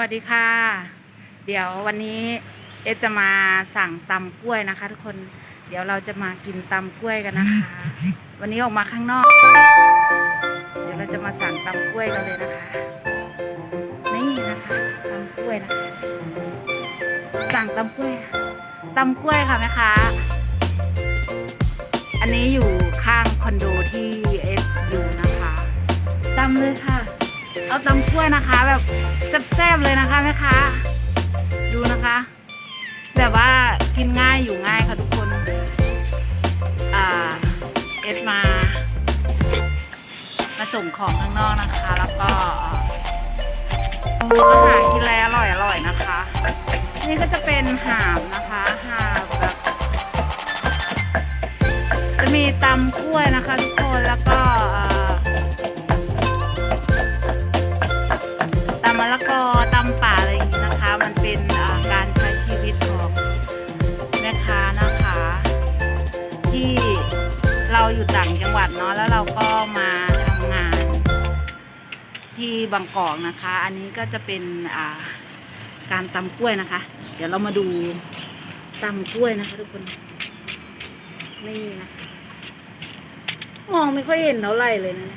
วัสดีค่ะ เดี๋ยววันนี้เอจะมาสั่งตำกล้วยนะคะ ทุกคน เดี๋ยวเราจะมากินตำกล้วยกันนะคะ วันนี้ออกมาข้างนอก เดี๋ยวเราจะมาสั่งตำกล้วยกันเลยนะคะ นี่นะคะตำกล้วยนะคะ สั่งตำกล้วยตำกล้วยค่ะแม่ค้าอันนี้อยู่ข้างคอนโดที่เออยู่นะคะตำเลยค่ะ เอาตำกล้วยนะคะ แบบแซ่บๆเลยนะคะแม่ค้าดูนะคะ แบบว่ากินง่ายอยู่ง่ายค่ะทุกคนอ่าเอสมา มาส่งของข้างนอกนะคะ แล้วก็อาหารกินอะไรอร่อยอร่อยๆนะคะ นี่ก็จะเป็นหามนะคะ อยู่ต่างจังหวัดเนาะแล้วเราก็มาทำงาน ที่บางกอกนะคะ อันนี้ก็จะเป็นอ่าการตำกล้วยนะคะ เดี๋ยวเรามาดูตำกล้วยนะคะทุกคนนี่นะมองไม่ค่อยเห็นเท่าไหร่เลยนะ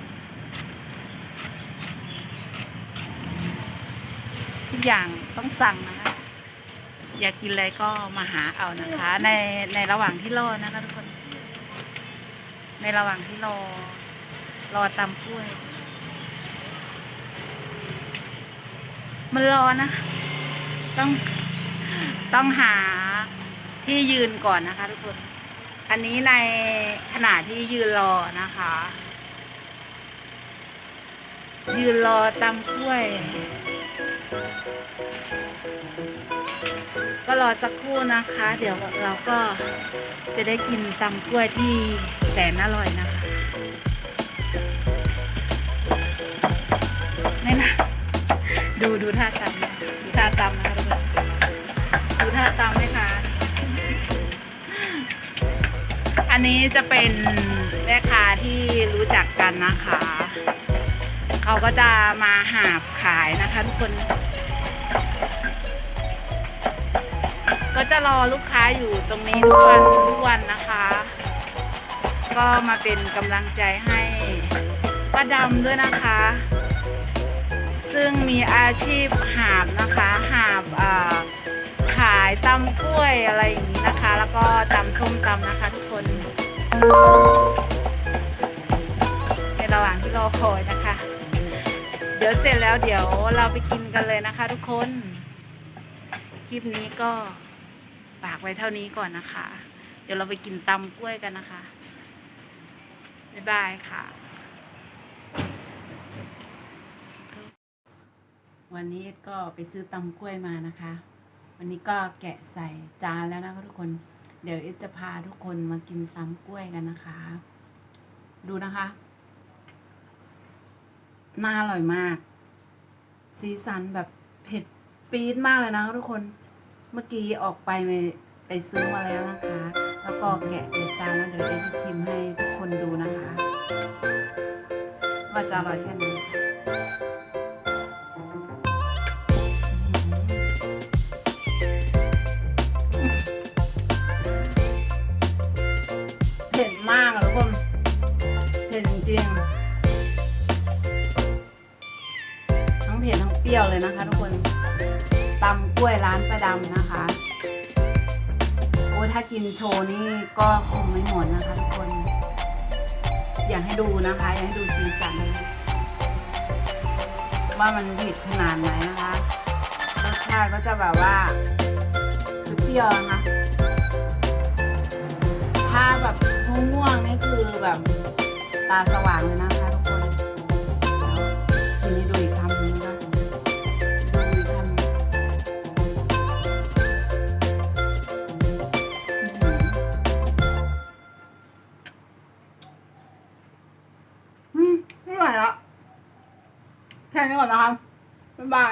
ทุกอย่างต้องสั่งนะคะ อยากกินอะไรก็มาหาเอานะคะ ในในระหว่างที่รอนะคะทุกคน ในระหว่างที่รอ รอตำกล้วย มันรอนะ ต้อง ต้องหาที่ยืนก่อนนะคะ ทุกคน อันนี้ในขณะที่ยืนรอนะคะ ยืนรอตำกล้วย ก็รอสักครู่นะคะ เดี๋ยวเราก็จะได้กินตำกล้วยที่แสนอร่อยนะคะนี่นะ ดูดูท่าตำดูท่าตำนะคะทุกคนดูท่าตำไหมคะ อันนี้จะเป็นแม่ค้าที่รู้จักกันนะคะ เขาก็จะมาหาบขายนะคะทุกคน จะรอลูกค้าอยู่ตรงนี้ทุกวันทุกวันนะคะ ก็มาเป็นกำลังใจให้ป้าดำด้วยนะคะ ซึ่งมีอาชีพหาบนะคะหาบอ่าขายตำกล้วยอะไรอย่างนี้นะคะ แล้วก็ตำส้มตำนะคะ ทุกคนในระหว่างที่รอคอยนะคะ เดี๋ยวเสร็จแล้วเดี๋ยวเราไปกินกันเลยนะคะ ทุกคน คลิปนี้ก็ ฝากไว้เท่านี้ก่อนนะคะ เดี๋ยวเราไปกินตำกล้วยกันนะคะ บ๊ายบายค่ะ วันนี้ก็ไปซื้อตำกล้วยมานะคะ วันนี้ก็แกะใส่จานแล้วนะคะทุกคน เดี๋ยวเอจะพาทุกคนมากินตำกล้วยกันนะคะ ดูนะคะ น่าอร่อยมาก สีสันแบบเผ็ดปี๊ดมากเลยนะทุกคน เมื่อกี้ออกไปไปไปซื้อมาแล้วนะคะ แล้วก็แกะใส่จานแล้วเดี๋ยวเอจะชิมให้ทุกคนดูนะคะ ว่าจะอร่อยแค่ไหนเผ็ดมากอะทุกคนเผ็ดจริงๆทั้งเผ็ดทั้งเปรี้ยวเลยนะคะทุกคน ล้วยร้านประดำนะคะ โอ้ถ้ากินโชว์นี่ก็คงไม่หมดนะคะทุกคน อยากให้ดูนะคะ อยากให้ดูสีสันว่ามันเผ็ดขนาดไหนนะคะรสชาติก็จะแบบว่าคือเปรี้ยวนะคะถ้าแบบง่วงๆนี่คือแบบตาสว่างเลยนะ ไม่ไหวแล้วแค่นี้ก่อนนะคะบ๊ายบาย